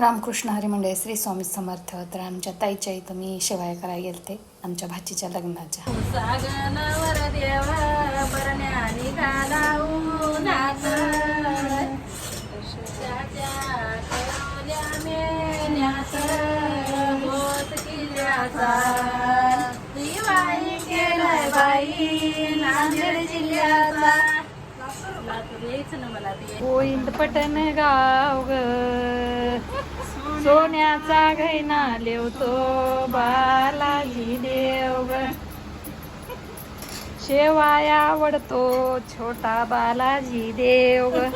रामकृष्ण हरिमंडळ श्री स्वामी समर्थ. तर आमच्या ताईच्या इथं मी शेवाय करायला गेलते. आमच्या भाचीच्या लग्नाच्या. बाई नांदेड जिल्ह्याचा. गोविंद पटन गाव ग सोन्याचा घैना लेवतो बालाजी देव ग शेवाया आवडतो छोटा बालाजी देव ग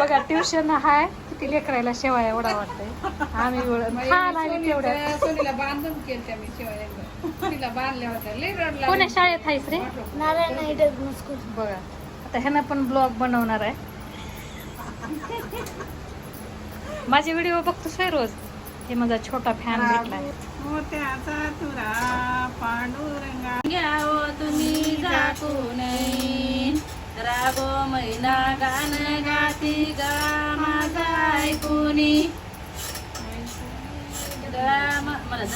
बघा ट्युशन हाय. किती लेकरायला शेवाया एवढा वाटतंय. आम्ही तेवढ्या. सोनीला बांधून केलं मी शिवाय एकदा तिला बांधल्या होत्या. लई रडला कोण्या शाळेत आहेस रे? बघा. आता ह्यानं पण ब्लॉग बनवणार आहे. माझे व्हिडिओ बघतोस होय रोज. हे माझा छोटा फॅन भेटलाय. मोत्याचा तुरा पांडुरंगा. घ्यावो तुम्ही झाकून रागो महिना गाण गाती गा.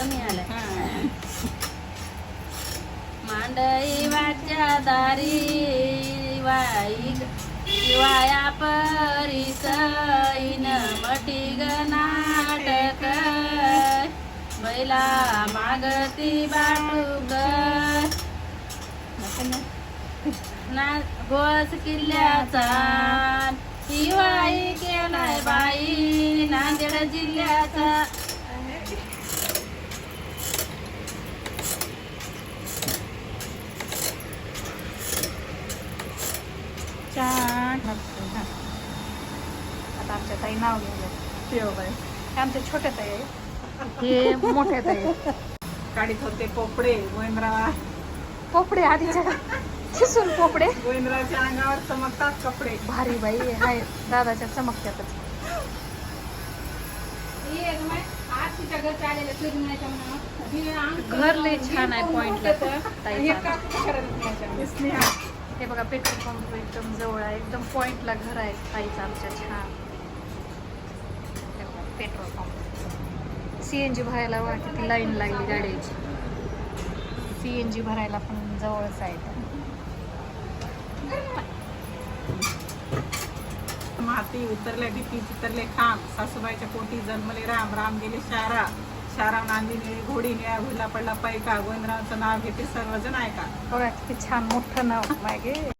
म- मला जमी आलाय मांडई वाच्या दारी वाई वाया परीस इन मटी ग नाटक. बैला मागती बाटूक ना? गोस किल्ल्याचा. दिवाळी केलाय बाई नांदेड जिल्ह्याचा. छान हा. आता आमच्या ताई नाव घेऊन हे आमच्या छोट्या ताई आहे हे मोठ्या ताई आहे. काढीत होते पोपडे आधीच्या खिसून पोपडे गोविंदराच्या अंगावर चमकतात कपडे. भारी बाई हाय. दादाच्या चमकत्यातच. घर लय छान आहे स्नेहा. हे बघा पेट्रोल पंप एकदम जवळ आहे एकदम पॉइंटला घर आहे ताईचं आमच्या छान. बघा, petrol pump. C N G भरायला वाटते किती लाईन लागली गाडीची. सी एन जी भरायला पण जवळच आहे माती उतरल्या डीपी उतरले खांब. सासूबाईच्या पोटी जन्मले राम राम गेले शारा. शारा नांदी घोडीने घोडी पडला पैका गोविंदरावचं नाव घेते सर्वजण ऐका. बघा किती छान मोठं नाव मागे.